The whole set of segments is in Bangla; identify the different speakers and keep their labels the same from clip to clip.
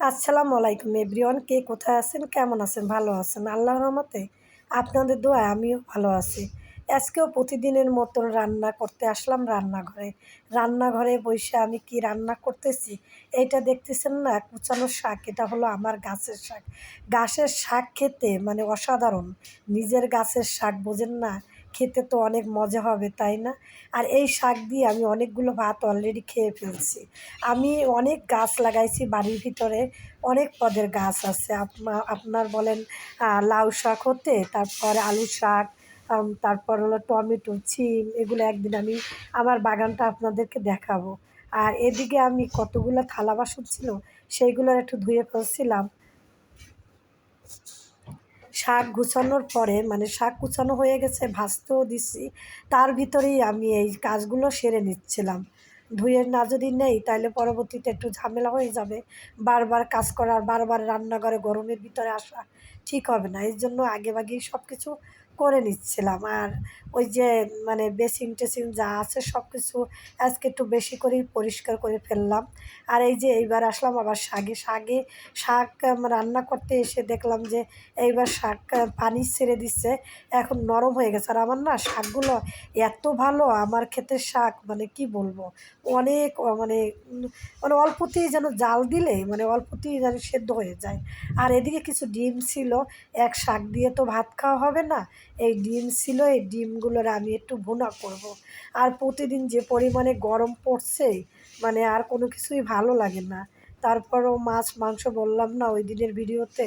Speaker 1: আসসালামু আলাইকুম এভরিওয়ান, কে কোথায় আছেন? কেমন আছেন? ভালো আছেন? আল্লাহর রহমতে আপনাদের দোয়ায় আমিও ভালো আছি। আজকেও প্রতিদিনের মতন রান্না করতে আসলাম রান্নাঘরে। রান্নাঘরে বসে আমি কি রান্না করতেছি? এইটা দেখতেছেন না? কুচানোর শাক, এটা হলো আমার গাছের শাক। গাছের শাক খেতে মানে অসাধারণ। নিজের গাছের শাক, বোঝেন না? খেতে তো অনেক মজা হবে, তাই না? আর এই শাক দিয়ে আমি অনেকগুলো ভাত অলরেডি খেয়ে ফেলছি। আমি অনেক গাছ লাগাইছি বাড়ির ভিতরে, অনেক পদের গাছ আছে। আপনার বলেন লাউ শাক হতে, তারপর আলু শাক তারপর হলো টমেটো, ছিম, এগুলো একদিন আমি আমার বাগানটা আপনাদেরকে দেখাবো। আর এদিকে আমি কতগুলো থালা বাসন ছিল, সেইগুলোর একটু ধুয়ে ফেলছিলাম। শাক গুছানোর পরে মানে শাক গুছানো হয়ে গেছে, ভাজতেও দিছি। তার ভিতরেই আমি এই কাজগুলো সেরে নিচ্ছিলাম। ধুয়ে না যদি নেই তাহলে পরবর্তীতে একটু ঝামেলা হয়ে যাবে। বারবার কাজ করার, বারবার রান্নাঘরে গরমের ভিতরে আসা ঠিক হবে না। এর জন্য আগেভাগেই সব কিছু করে নিচ্ছিলাম। আর ওই যে মানে বেসিন টেসিন যা আছে সব কিছু আজকে একটু বেশি করেই পরিষ্কার করে ফেললাম। আর এই যে এইবার আসলাম আবার শাগে। শাগে শাক রান্না করতে এসে দেখলাম যে এইবার শাক পানি ছেড়ে দিচ্ছে। এখন নরম হয়ে গেছে। আর আমার না শাকগুলো এত ভালো, আমার ক্ষেতের শাক মানে কি বলব? অনেক মানে মানে অল্পতেই যেন জাল দিলে মানে অল্পতেই যেন সেদ্ধ হয়ে যায়। আর এদিকে কিছু ডিম ছিল, এক শাক দিয়ে তো ভাত খাওয়া হবে না এই ডিম ছিল, এই ডিমগুলোর আমি একটু ভুনা করব। আর প্রতিদিন যে পরিমাণে গরম পড়ছে মানে আর কোনো কিছুই ভালো লাগে না। তারপরও মাছ, মাংস বললাম না, ওই দিনের ভিডিওতে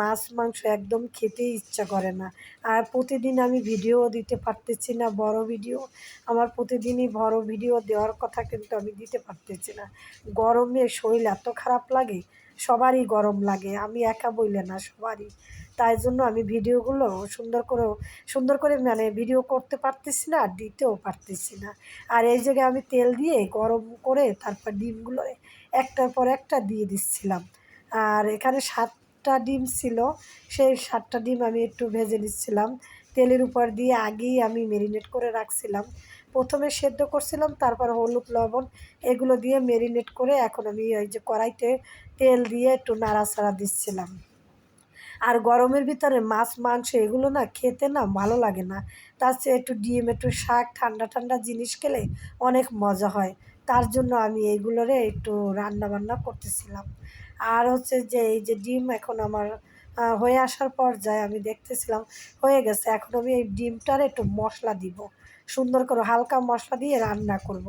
Speaker 1: মাছ, মাংস একদম খেতেই ইচ্ছা করে না। আর প্রতিদিন আমি ভিডিও দিতে পারতেছি না, বড় ভিডিও। আমার প্রতিদিনই বড় ভিডিও দেওয়ার কথা কিন্তু আমি দিতে পারতেছি না। গরমে শরীর এত খারাপ লাগে সবারই গরম লাগে, আমি একা বইলে না সবারই। তাই জন্য আমি ভিডিওগুলো সুন্দর করে সুন্দর করে মানে ভিডিও করতে পারতেছি না, আর দিতেও পারতেছি না। আর এই জায়গায় আমি তেল দিয়ে গরম করে তারপর ডিমগুলো একটার পর একটা দিয়ে দিচ্ছিলাম। আর এখানে সাতটা ডিম ছিল, সেই সাতটা ডিম আমি একটু ভেজে নিচ্ছিলাম। তেলের উপর দিয়ে আগেই আমি মেরিনেট করে রাখছিলাম। প্রথমে সেদ্ধ করছিলাম, তারপর হলুদ, লবণ এগুলো দিয়ে মেরিনেট করে এখন আমি ওই যে কড়াইতে তেল দিয়ে একটু নাড়াচাড়া দিচ্ছিলাম। আর গরমের ভিতরে মাছ, মাংস এগুলো না খেতে না ভালো লাগে না। তার চেয়ে একটু ডিম, একটু শাক, ঠান্ডা ঠান্ডা জিনিস খেলে অনেক মজা হয়। তার জন্য আমি এইগুলোরে একটু রান্না বান্না করতেছিলাম। আর হচ্ছে যে, এই যে ডিম এখন আমার হয়ে আসার পর যায় আমি দেখতেছিলাম, হয়ে গেছে। এখন আমি এই ডিমটার একটু মশলা দিব। সুন্দর করে হালকা মশলা দিয়ে রান্না করব।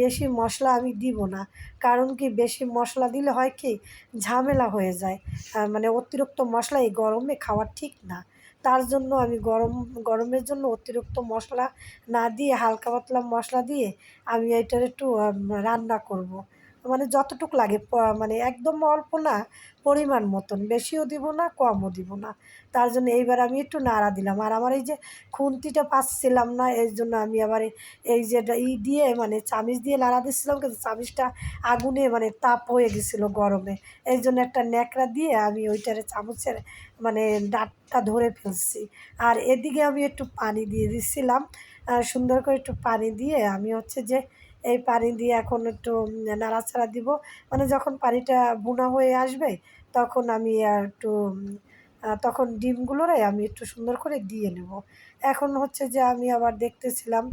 Speaker 1: বেশি মশলা আমি দিব না। কারণ কি, বেশি মশলা দিলে হয় কি, ঝামেলা হয়ে যায়। মানে অতিরিক্ত মশলা এই গরমে খাওয়া ঠিক না। তার জন্য আমি গরম, গরমের জন্য অতিরিক্ত মশলা না দিয়ে, হালকা পাতলা মশলা দিয়ে আমি এটার একটু রান্না করব। মানে যতটুক লাগে মানে একদম অল্প না, পরিমাণ মতন। বেশিও দিব না, কমও দিব না। তার জন্য এইবার আমি একটু নাড়া দিলাম। আর আমার এই যে খুন্তিটা পাচ্ছিলাম না, এর জন্য আমি আবার এই যে ই দিয়ে মানে চামিচ দিয়ে নাড়া দিচ্ছিলাম, কিন্তু চামিচটা আগুনে মানে তাপ হয়ে গেছিল গরমে। এই জন্য একটা ন্যাকড়া দিয়ে আমি ওইটারে চামচের মানে ডাটটা ধরে ফেলছি। আর এদিকে আমি একটু পানি দিয়ে দিচ্ছিলাম সুন্দর করে একটু পানি দিয়ে আমি হচ্ছে যে এই পানি দিয়ে এখন একটু নাড়াচাড়া দিব। মানে যখন পানিটা বোনা হয়ে আসবে, তখন আমি একটু তখন ডিমগুলোরে আমি একটু সুন্দর করে দিয়ে নেব। এখন হচ্ছে যে আমি আবার দেখতেছিলাম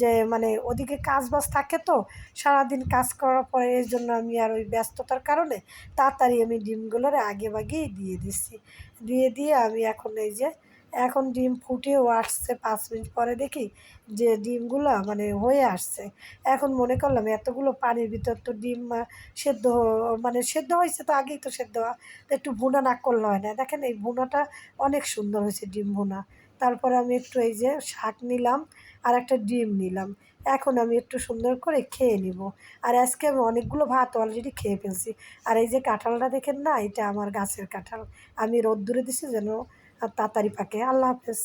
Speaker 1: যে মানে ওদিকে কাজ বাজ থাকে তো, সারাদিন কাজ করার পরে এর জন্য আমি আর ওই ব্যস্ততার কারণে তাড়াতাড়ি আমি ডিমগুলোরে আগে বাগেই দিয়ে দিচ্ছি দিয়ে দিয়ে আমি এখন এই যে এখন ডিম ফুটেও আসছে পাঁচ মিনিট পরে দেখি যে ডিমগুলো মানে হয়ে আসছে। এখন মনে করলাম এতগুলো পানির ভিতর তো ডিম সেদ্ধ মানে সেদ্ধ হয়েছে তো আগেই তো সেদ্ধ। তো একটু ভুনা না করলে হয় না। দেখেন এই ভুনাটা অনেক সুন্দর হয়েছে ডিম ভুনা। তারপরে আমি একটু এই যে শাক নিলাম আর একটা ডিম নিলাম। এখন আমি একটু সুন্দর করে খেয়ে নিব। আর আজকে আমি অনেকগুলো ভাত অলরেডি খেয়ে ফেলছি। আর এই যে কাঁঠালটা দেখেন না, এটা আমার গাছের কাঁঠাল। আমি রোদ্দুরে দিছি যেন তাড়াতাড়ি পাকে আল্লাহ হাফেজ